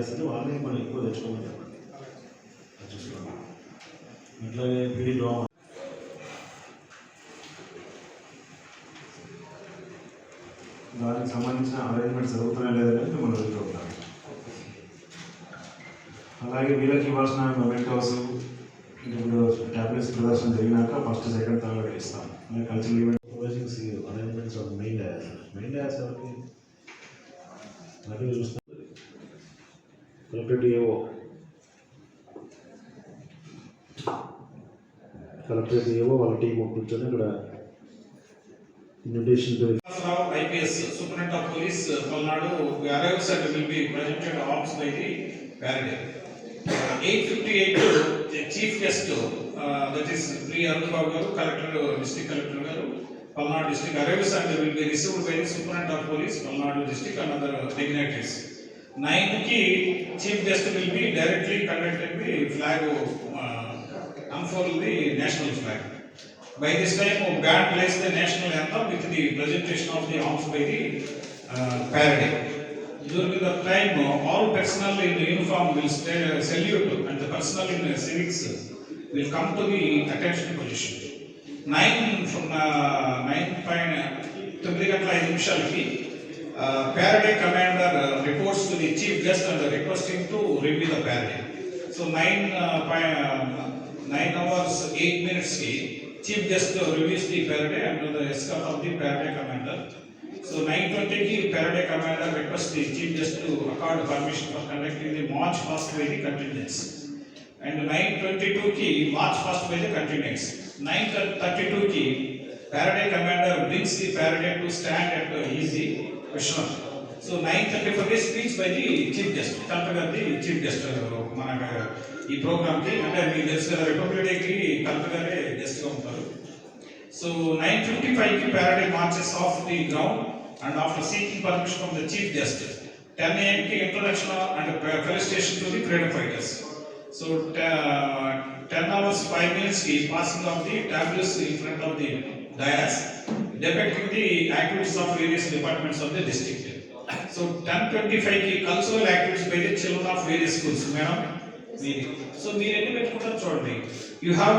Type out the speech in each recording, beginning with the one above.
చేస్తుంటే వాళ్ళని మనం ఎక్కువ తెచ్చుకోమని చెప్పండి అది చూసుకోండి. అట్లాగే పిడి డ్రామా దానికి సంబంధించిన అరేంజ్మెంట్స్ జరుగుతున్నాయి లేదని మనం అడుగుతున్నాం అలాగే వీళ్ళకి ఇవ్వాల్సిన మొమెంటోస్ ఇప్పుడు ట్యాబ్లెట్స్ ప్రదర్శన జరిగినాక ఫస్ట్ సెకండ్ థర్డ్ ఇస్తాం. Cultural event arrangements of main dance main dance ఎవరికి నాకు చూస్తాం కలెక్టరేట్ ఏవో కలెక్టరేట్ ఏవో వాళ్ళ టీం కూర్చొని అక్కడ invitation Rao, IPS, Superintendent of Police, uh, Palnadu, arrives and will be presented arms by the parade. Eight fifty-eight, the chief guest, uh, that is Pri Arunbabu garu, collector, district collector garu, Palnadu district arrives and will be received by the Superintendent of Police, Palnadu district and other dignitaries. Nine ki, chief guest will be directly conducted the flag, uh, unfold the national flag. By this time, band plays the national anthem with the presentation of the arms by the uh, parade. During the time, all personnel in uniform will sta- salute and the personnel in civics will come to the attention position. Nine from uh, nine పైన తొమ్మిది గంటల ఐదు నిమిషాలకి Uh, parade commander uh, reports to the chief guest and requesting to review the parade. So uh, um, nine hours eight minutes chief guest reviews the parade under the escort of the parade commander. So 920 ki parade commander requests the chief guest to accord permission for conducting the march 1st by the contingents. And 922 ki march 1st by the contingents. 932 ki parade commander brings the parade to stand at easy easy so nine thirty four speech by the chief guest collector గారి chief guest మన ఈ ప్రోగ్రామ్కి అంటే మీకు తెలుసు కదా republic డేకి collector గారే ఉంటారు. సో నైన్ ఫిఫ్టీ ఫైవ్కి కి marches of the ground and after seeking permission from the chief guest ten ఏఎంకి introduction and felicitation to the freedom fighters so ten hours five మినిట్స్కి passing of the tablets in front of the dais depicting the activities of various departments of the district so ten twenty ఫైవ్కి cultural activities by the children of various schools madam so మీరు ఎన్ని పెట్టుకుంటారు చూడండి. You have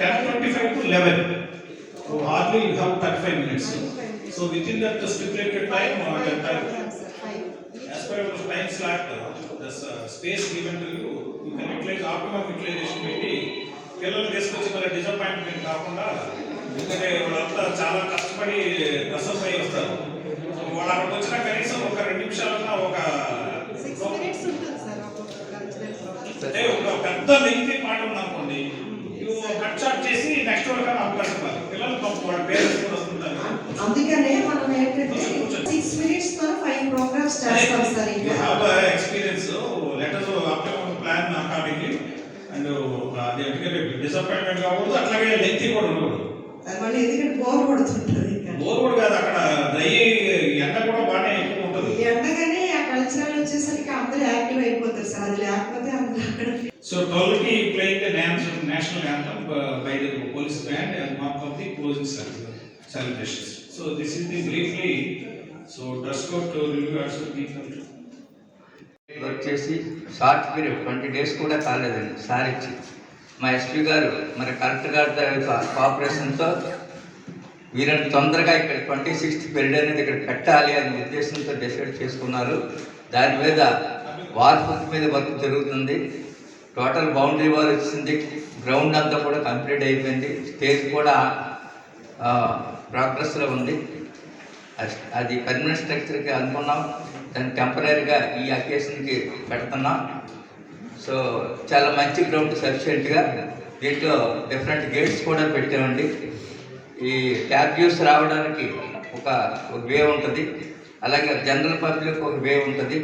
ten twenty five to eleven so hardly you have thirty minutes so within that stipulated time time slot space given to you you can utilise automatic utilisation పెట్టి పిల్లలు తీసుకొచ్చి మరి disappointment కాకుండా ఎందుకంటే వాళ్ళంతా చాలా కష్టపడి రసం పై వస్తారు. వాళ్ళు అక్కడికి వచ్చిన కనీసం ఒక రెండు నిమిషాలన్నా ఒక అంటే ఒక పెద్ద లెంగ్తీ పాట ఉందనుకోండి కట్ షాట్ చేసి నెక్స్ట్ వరకు అవకాశం ఇవ్వాలి పిల్లలు వాళ్ళ పేరెంట్స్ కూడా వస్తుంటారు అందుకనే మనం ఏంటంటే సిక్స్ మినిట్స్తో ఫైవ్ ప్రోగ్రామ్స్ చేస్తాం సార్ You. ఇంకా. Have uh, experience, so let us uh, optimum plan accordingly. And uh, అది ఎందుకంటే డిసప్పాయింట్మెంట్ కాకూడదు అట్లాగే లెంత్ కూడా ఉండకూడదు. అది మళ్ళీ ఎందుకంటే బోర్ కొడుతుంటది బోర్ కూడా కాదు అక్కడ డ్రై ఎండ కూడా బాగానే ఎక్కువ ఉంటుంది. ఎండగానే ఆ కల్చరల్ వచ్చేసరికి అందరూ యాక్టివ్ అయిపోతారు సార్. అది లేకపోతే అందరూ అక్కడ సో ట్వెల్వ్కి playing the national anthem by the police band and mark of the closing celebrations so this is the briefly so dress code review also work చేసి షార్ట్ పీరియడ్ ట్వంటీ డేస్ కూడా కాలేదండి sir ఇచ్చి మా SP గారు మరి collector గారి యొక్క కోఆపరేషన్తో వీరిని తొందరగా ఇక్కడ ట్వంటీ సిక్స్త్ పీరియడ్ అనేది ఇక్కడ పెట్టాలి అనే ఉద్దేశంతో డిసైడ్ చేసుకున్నారు. దాని మీద వార్ మీద వర్క్ జరుగుతుంది. టోటల్ బౌండరీ వాల్ వచ్చింది. గ్రౌండ్ అంతా కూడా కంప్లీట్ అయిపోయింది. స్టేజ్ కూడా ప్రోగ్రెస్లో ఉంది. అది పర్మనెంట్ స్ట్రక్చర్కి అనుకున్నాం. దాన్ని టెంపరీగా ఈ అకేషన్కి పెడుతున్నాం. సో చాలా మంచి గ్రౌండ్ సఫిషియెంట్గా దీంట్లో డిఫరెంట్ గేట్స్ కూడా పెట్టామండి. ఈ ట్యాబ్ యూస్ రావడానికి ఒక ఒక వే ఉంటుంది. అలాగే జనరల్ పబ్లిక్ ఒక వే ఉంటుంది.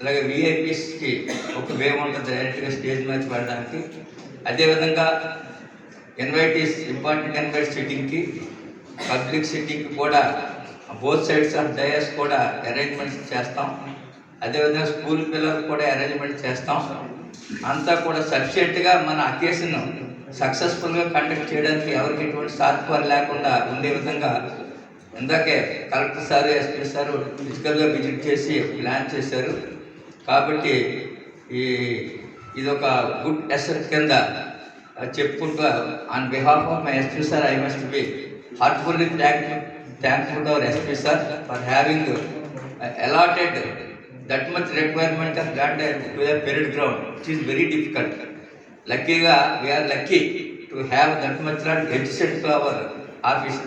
అలాగే విఐపీస్కి ఒక వే ఉంటుంది డైరెక్ట్గా స్టేజ్ మీద పడడానికి. అదేవిధంగా ఇన్వైటీస్ ఇంపార్టెంట్ ఇన్వైట్ సిట్టింగ్కి పబ్లిక్ సిట్టింగ్కి కూడా బోత్ సైడ్స్ ఆఫ్ డయాస్ కూడా అరేంజ్మెంట్స్ చేస్తాం. అదేవిధంగా స్కూల్ పిల్లలకు కూడా అరేంజ్మెంట్ చేస్తాం. అంతా కూడా సఫిషియెంట్గా మన అకేషన్ సక్సెస్ఫుల్గా కండక్ట్ చేయడానికి ఎవరికి ఎటువంటి సాధ్యపాలు లేకుండా ఉండే విధంగా ఇందాకే కలెక్టర్ సార్ ఎస్పీ సార్ ఫిజికల్గా విజిట్ చేసి ప్లాన్ చేశారు. కాబట్టి ఈ ఇది ఒక గుడ్ ఎసెట్ కింద చెప్పుకుంటూ on behalf of my SP sir I must be heartfully thank thankful our SP sir for having allotted that much requirement of land to the parade ground it is very difficult లక్కీగా we are lucky to have that much land adjacent to our office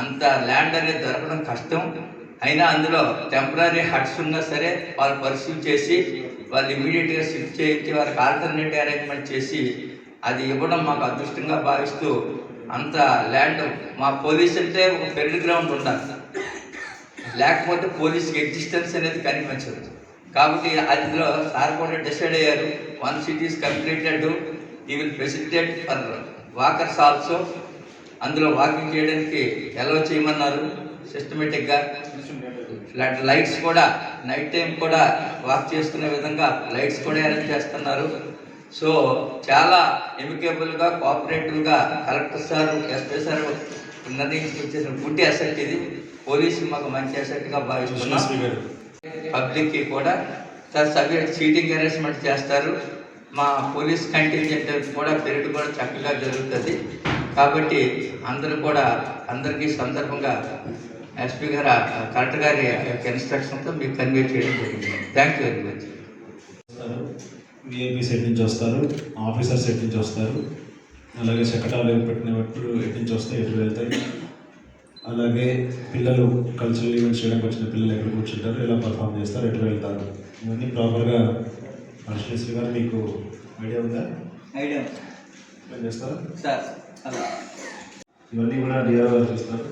అంత land అనేది దొరకడం కష్టం. అయినా అందులో temporary huts ఉన్నా సరే వాళ్ళు పర్సీవ్ చేసి వాళ్ళు ఇమీడియట్గా షిఫ్ట్ చేయించి వారికి ఆల్టర్నేటివ్ అరేంజ్మెంట్ చేసి అది ఇవ్వడం మాకు అదృష్టంగా భావిస్తూ అంత ల్యాండ్ మా పోలీస్ అంటే ఒక పెరిడ్ గ్రౌండ్ ఉండాలి. లేకపోతే పోలీస్కి ఎగ్జిస్టెన్స్ అనేది కనిపించదు. కాబట్టి అందులో సార్ కూడా డిసైడ్ అయ్యారు. వన్ సిటీ ఈస్ కంప్లీటెడ్ ఈ will president for walkers also అందులో వాకింగ్ చేయడానికి ఎలా చేయమన్నారు. సిస్టమేటిక్గా లైట్స్ కూడా నైట్ టైం కూడా వాక్ చేసుకునే విధంగా లైట్స్ కూడా అరేంజ్ చేస్తున్నారు. సో చాలా ఎమికేబుల్గా కోఆపరేటివ్గా కలెక్టర్ సార్ ఎస్పీ సార్ నిర్ణయించుకొచ్చేసిన గుడ్డి అసెట్ ఇది. పోలీసు మాకు మంచి అసెట్గా భావిస్తున్నాం. పబ్లిక్కి కూడా సార్ సబ్జెక్ట్ సీటింగ్ అరేంజ్మెంట్ చేస్తారు. మా పోలీస్ కంటింజెంట్ కూడా పెరిగి కూడా చక్కగా జరుగుతుంది. కాబట్టి అందరూ కూడా అందరికీ సందర్భంగా ఎస్పీ గారు కలెక్టర్ గారి యొక్క ఇన్స్ట్రక్షన్తో మీకు కన్వే చేయడం జరిగింది. Thank you very much VIP set నుంచి వస్తారు. ఆఫీసర్ సెట్ నుంచి వస్తారు. అలాగే శకటాలు పెట్టినప్పుడు ఎటు నుంచి వస్తాయి ఎటు వెళ్తాయి. అలాగే పిల్లలు కల్చరల్ ఈవెంట్స్ చేయడానికి వచ్చిన పిల్లలు ఎక్కడ కూర్చుంటారు ఎలా పర్ఫామ్ చేస్తారు ఎటు వెళ్తారు? ఇవన్నీ ప్రాపర్గా హర్షశ్రీ గారు మీకు ఐడియా ఉందా? ఐడియా చేస్తారా? సార్ అలా. ఇవన్నీ కూడా డిఆర్ గారు చూస్తారు.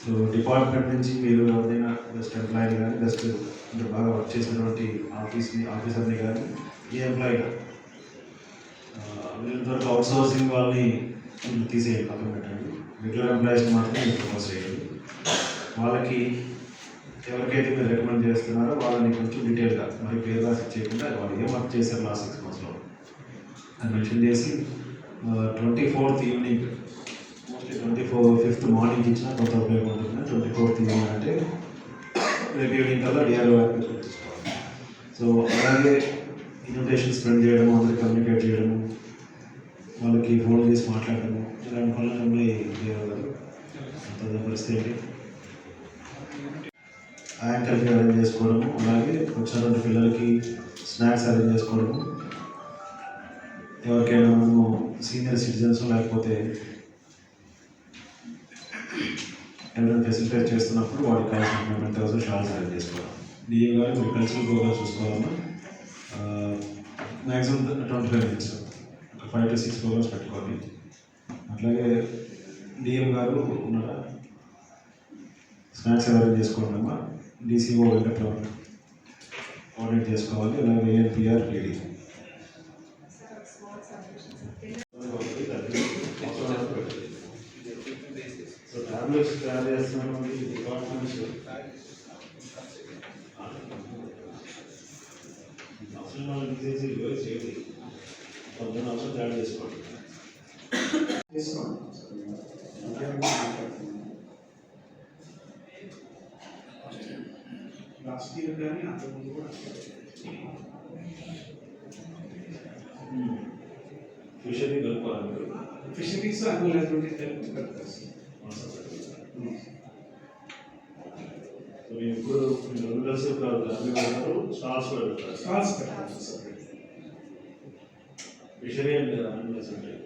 సో డిపార్ట్మెంట్ నుంచి మీరు ఎవరైనా బెస్ట్ ఎంప్లాయీ కానీ బెస్ట్ అంటే బాగా వర్క్ చేసినటువంటి ఆఫీస్ని ఆఫీసర్ని కానీ ఏ ఎంప్లాయీ వీళ్ళంతవరకు అవుట్ సోర్సింగ్ వాళ్ళని తీసేయండి పక్కన పెట్టండి. రెగ్యులర్ ఎంప్లాయీస్ని మాత్రమే మీరు ప్రపోజ్ చేయండి. వాళ్ళకి ఎవరికైతే మీరు రికమెండ్ చేస్తున్నారో వాళ్ళని కొంచెం డీటెయిల్గా మరి పేరు రాసి చేయకుండా వాళ్ళు ఏం వర్క్ చేశారు లాస్ట్ సిక్స్ మంత్స్లో అని మెన్షన్ చేసి twenty fourth evening mostly twenty four fifth morning ఇచ్చినా కొంత ఉపయోగం ఉంటుంది. ట్వంటీ ఫోర్త్ ఈవినింగ్ అంటే రేపు ఈవినింగ్ కల్లా డిఆర్ఓ సో అలాగే ఇన్విటేషన్ స్ప్రెడ్ చేయడము అందరికి కమ్యూనికేట్ చేయడము వాళ్ళకి ఫోన్ చేసి మాట్లాడడము ఇలాంటి పనులన్నీ డిఆర్ఓ అంత పరిస్థితి. ఏంటి యాంకర్కి అరేంజ్ చేసుకోవడము అలాగే వచ్చినటువంటి పిల్లలకి స్నాక్స్ అరేంజ్ చేసుకోవడము. ఎవరికైనా మనము సీనియర్ సిటిజన్స్ లేకపోతే ఎవరైనా ఫెసిలిటేట్ చేస్తున్నప్పుడు వాళ్ళకి కావాల్సిన పేమెంట్ థౌసండ్ షాల్స్ అరేంజ్ చేసుకోవాలి డిఏ గారు మీరు కలిసి ప్రోగ్రామ్ చూసుకోవాలన్నా మ్యాక్సిమం ట్వంటీ ఫైవ్ మినిట్స్ ఒక ఫైవ్ టు సిక్స్ ప్రోగ్రామ్స్ పెట్టుకోవాలి అట్లాగే డిఎం గారు ఉన్నారా? స్నాక్స్ అరేంజ్ చేసుకోండి అమ్మా డీసీఓ వెంకట్రావు కోఆర్డినేట్ చేసుకోవాలి. అలాగే ఏఎన్పిఆర్ లేడీ సో టాబ్లెట్స్ తయారు చేస్తున్నాం డిపార్ట్మెంట్స్ అవసరం వాళ్ళకి తీసేసి ఇవ్వాలి చేయండి పొద్దున్న అవసరం తయారు చేసుకోండి లాస్ట్ ఇయర్ కానీ అంతకుముందు కూడా ఫిషరీ కలుపుకోవాలి ఫిషరీస్ అనుకునేటువంటి తెలుగు కలుపుతారు సో మేము ఇప్పుడు రెండు కలిసి ఉన్నారు స్టాల్స్ పెట్టారు. స్టాల్స్ పెట్టాలి ఫిషరీ అండ్ అనిమల్స్ ఉంటాయి